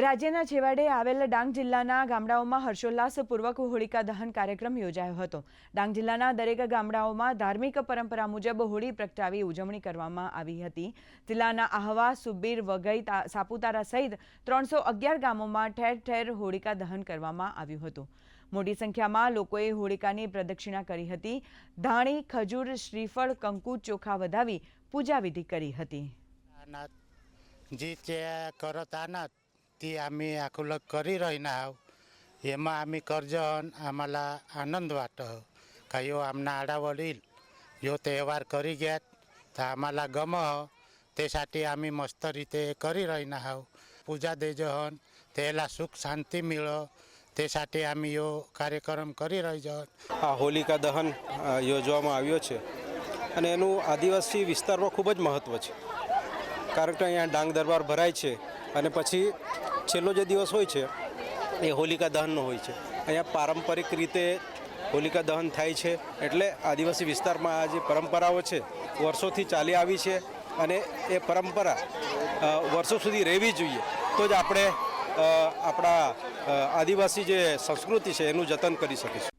રાજ્યના છેવાડે આવેલા ડાંગ જિલ્લાના ગામડાઓમાં હર્ષોલ્લાસપૂર્વક હોળિકા દહન કાર્યક્રમ યોજાયો હતો. ડાંગ જિલ્લાના દરેક ગામડાઓમાં ધાર્મિક પરંપરા મુજબ હોળી પ્રગટાવી ઉજવણી કરવામાં આવી હતી. જિલ્લાના આહવા, સુબીર, વઘઈ સાપુતારા સહિત ત્રણસો અગિયાર ગામોમાં ઠેર ઠેર હોળિકા દહન કરવામાં આવ્યું હતું. મોટી સંખ્યામાં લોકોએ હોળિકાની પ્રદક્ષિણા કરી હતી. ધાણી, ખજૂર, શ્રીફળ, કંકુ, ચોખા વધાવી પૂજાવિધિ કરી હતી. જે કરતાનાથ शेती आम्ही કરી करी राहिना आहो एमा आम्ही कर्ज आम्हाला आनंद वाटो का यो आमना आडावडील यो તહેવાર કરી ગયા તો આમાલા ગમ. તે સાથે આમી મસ્ત રીતે કરી રહીના હાવ પૂજા દેજો હન તેલા સુખ શાંતિ મેળો. તે સાથે અમે યો કાર્યક્રમ કરી રહી જહન આ હોલિકા દહન યોજવામાં આવ્યો છે. અને એનું આદિવાસી વિસ્તારમાં ખૂબ જ મહત્ત્વ છે. કારણ કે અહીંયા ડાંગ દરબાર ભરાય છે. અને પછી છેલ્લો જે દિવસ હોય છે, એ હોલિકા દહનનો હોય છે. અહીંયા પારંપરિક રીતે હોલિકા દહન થાય છે, એટલે આદિવાસી વિસ્તારમાં આ જે પરંપરાઓ છે, વર્ષોથી ચાલી આવી છે અને એ પરંપરા વર્ષો સુધી રહેવી જોઈએ. તો જ આપણે આપણા આદિવાસી જે સંસ્કૃતિ છે, એનું જતન કરી શકીશું.